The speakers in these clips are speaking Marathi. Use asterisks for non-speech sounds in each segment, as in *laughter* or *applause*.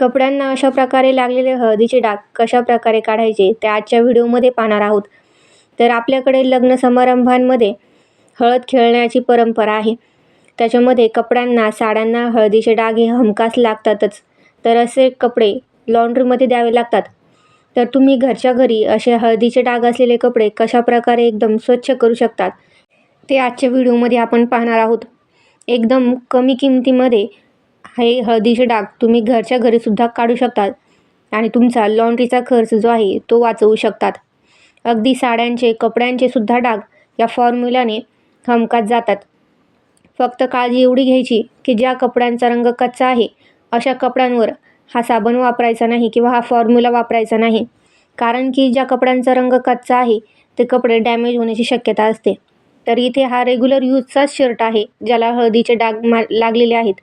कपड्यांना अशा प्रकारे लागलेले हळदीचे डाग कशा प्रकारे काढायचे ते आजच्या व्हिडिओमध्ये पाहणार आहोत. तर आपल्याकडे लग्न समारंभांमध्ये हळद खेळण्याची परंपरा आहे. त्याच्यामध्ये कपड्यांना साड्यांना हळदीचे डाग हे हमखास लागतातच. तर असे कपडे लॉन्ड्रीमध्ये द्यावे लागतात. तर तुम्ही घरच्या घरी असे हळदीचे डाग असलेले कपडे कशा प्रकारे एकदम स्वच्छ करू शकतात ते आजच्या व्हिडिओमध्ये आपण पाहणार आहोत. एकदम कमी किमतीमध्ये हे हळदीचे डाग तुम्ही घरच्या घरीसुद्धा काढू शकतात. आणि तुमचा लॉन्ड्रीचा खर्च जो आहे तो वाचवू शकतात. अगदी साड्यांचे कपड्यांचे सुद्धा डाग या फॉर्म्युलाने हमकात जातात. फक्त काळजी एवढी घ्यायची की ज्या कपड्यांचा रंग कच्चा आहे अशा कपड्यांवर हा साबण वापरायचा नाही किंवा हा फॉर्म्युला वापरायचा नाही. कारण की ज्या कपड्यांचा रंग कच्चा आहे ते कपडे डॅमेज होण्याची शक्यता असते. तर इथे हा रेग्युलर यूजचाच शर्ट आहे ज्याला हळदीचे डाग मा लागलेले आहेत.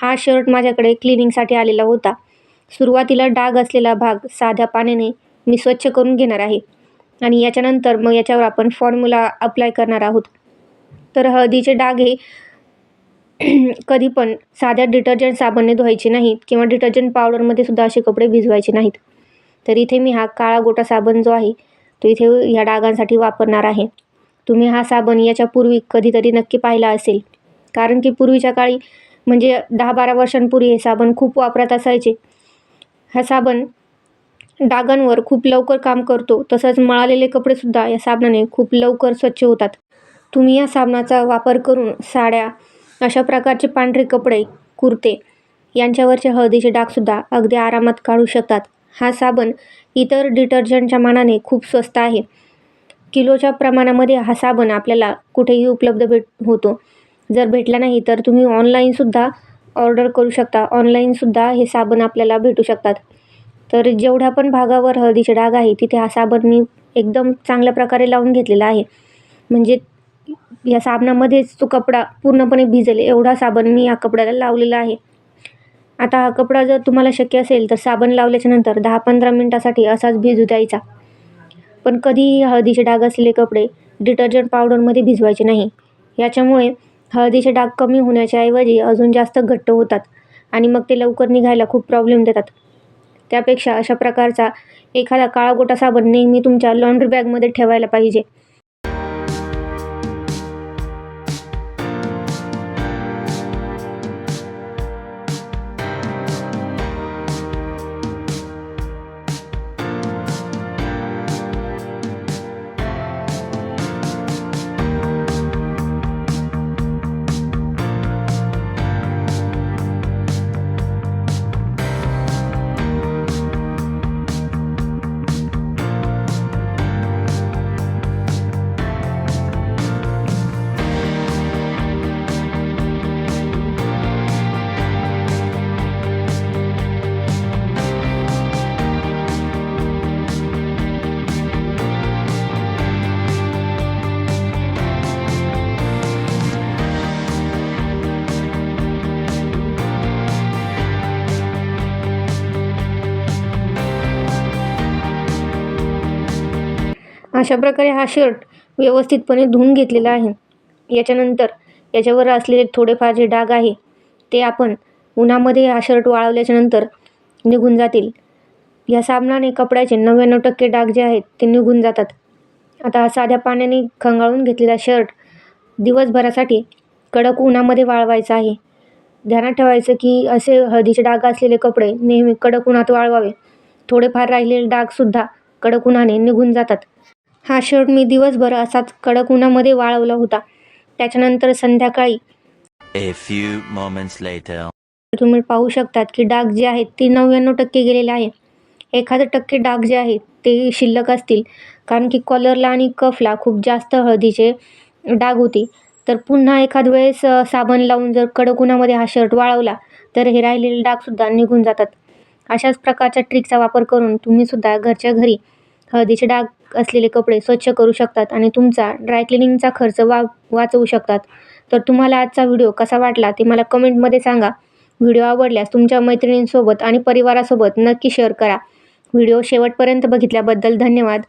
हा शर्ट माझ्याकडे क्लिनिंगसाठी आलेला होता. सुरुवातीला डाग असलेला भाग साध्या पाण्याने मी स्वच्छ करून घेणार आहे आणि याच्यानंतर मग याच्यावर आपण फॉर्म्युला अप्लाय करणार आहोत. तर हळदीचे डाग हे *clears throat* कधी पण साध्या डिटर्जंट साबणने धुवायचे नाहीत किंवा डिटर्जंट पावडरमध्ये सुद्धा असे कपडे भिजवायचे नाहीत. तर इथे मी हा काळा गोटा साबण जो आहे तो इथे ह्या डागांसाठी वापरणार आहे. तुम्ही हा साबण याच्यापूर्वी कधीतरी नक्की पाहिला असेल. कारण की पूर्वीच्या काळी म्हणजे दहा बारा वर्षांपूर्वी हे साबण खूप वापरात असायचे. हा साबण डागांवर खूप लवकर काम करतो तसंच मळालेले कपडेसुद्धा या साबणाने खूप लवकर स्वच्छ होतात. तुम्ही या साबणाचा वापर करून साड्या अशा प्रकारचे पांढरे कपडे कुर्ते यांच्यावरचे हळदीचे डागसुद्धा अगदी आरामात काढू शकतात. हा साबण इतर डिटर्जंटच्या मानाने खूप स्वस्त आहे. किलोच्या प्रमाणामध्ये हा साबण आपल्याला कुठेही उपलब्ध भेट होतो. जर भेटला नाही तर तुम्ही ऑनलाईनसुद्धा ऑर्डर करू शकता. ऑनलाईनसुद्धा हे साबण आपल्याला भेटू शकतात. तर जेवढ्या पण भागावर हळदीचे डाग आहे तिथे हा साबण मी एकदम चांगल्या प्रकारे लावून घेतलेला आहे. म्हणजे या साबणामध्येच तो कपडा पूर्णपणे भिजेल एवढा साबण मी या कपड्याला लावलेला आहे. आता हा कपडा जर तुम्हाला शक्य असेल तर साबण लावल्याच्यानंतर दहा पंधरा मिनटासाठी असाच भिजू द्यायचा. पण कधीही हळदीचे डाग असलेले कपडे डिटर्जंट पावडरमध्ये भिजवायचे नाही. याच्यामुळे हळदीचे डाग कमी होण्याच्या ऐवजी अजून जास्त घट्ट होतात आणि मग ते लवकर निघायला खूप प्रॉब्लेम देतात. त्यापेक्षा अशा प्रकारचा एखादा काळा गोटा साबण नेहमी तुमच्या लॉन्ड्री बॅगमध्ये ठेवायला पाहिजे. अशा प्रकारे हा शर्ट व्यवस्थितपणे धुवून घेतलेला आहे. याच्यानंतर याच्यावर असलेले थोडेफार जे डाग आहे ते आपण उन्हामध्ये हा शर्ट वाळवल्याच्यानंतर निघून जातील. या साबणाने कपड्याचे नव्याण्णव टक्के डाग जे आहेत ते निघून जातात. आता साध्या पाण्याने खंगाळून घेतलेला शर्ट दिवसभरासाठी कडक उन्हामध्ये वाळवायचा आहे. ध्यानात ठेवायचं की असे हळदीचे डाग असलेले कपडे नेहमी कडक उन्हात वाळवावे. थोडेफार राहिलेले डागसुद्धा कडक उन्हाने निघून जातात. हा शर्ट मी दिवसभर असाच कडक उन्हामध्ये वाळवला होता. त्याच्यानंतर संध्याकाळी A few moments later. तुम्ही पाहू शकतात की डाग जे आहेत ते नव्याण्णव टक्के गेलेले आहे. एखादं टक्के डाग जे आहेत ते शिल्लक असतील. कारण की कॉलरला आणि कफला खूप जास्त हळदीचे डाग होते. तर पुन्हा एखाद वेळेस अ, साबण लावून जर कडक उन्हामध्ये हा शर्ट वाळवला तर हे राहिलेले डागसुद्धा निघून जातात. अशाच प्रकारच्या ट्रिकचा वापर करून तुम्हीसुद्धा घरच्या घरी हळदीचे डाग असलेले कपडे स्वच्छ करू शकतात आणि तुमचा ड्राय क्लिनिंगचा खर्च वा वाचवू शकतात. तर तुम्हाला आजचा व्हिडिओ कसा वाटला ते मला कमेंटमध्ये सांगा. व्हिडिओ आवडल्यास तुमच्या मैत्रिणींसोबत आणि परिवारासोबत नक्की शेअर करा. व्हिडिओ शेवटपर्यंत बघितल्याबद्दल धन्यवाद.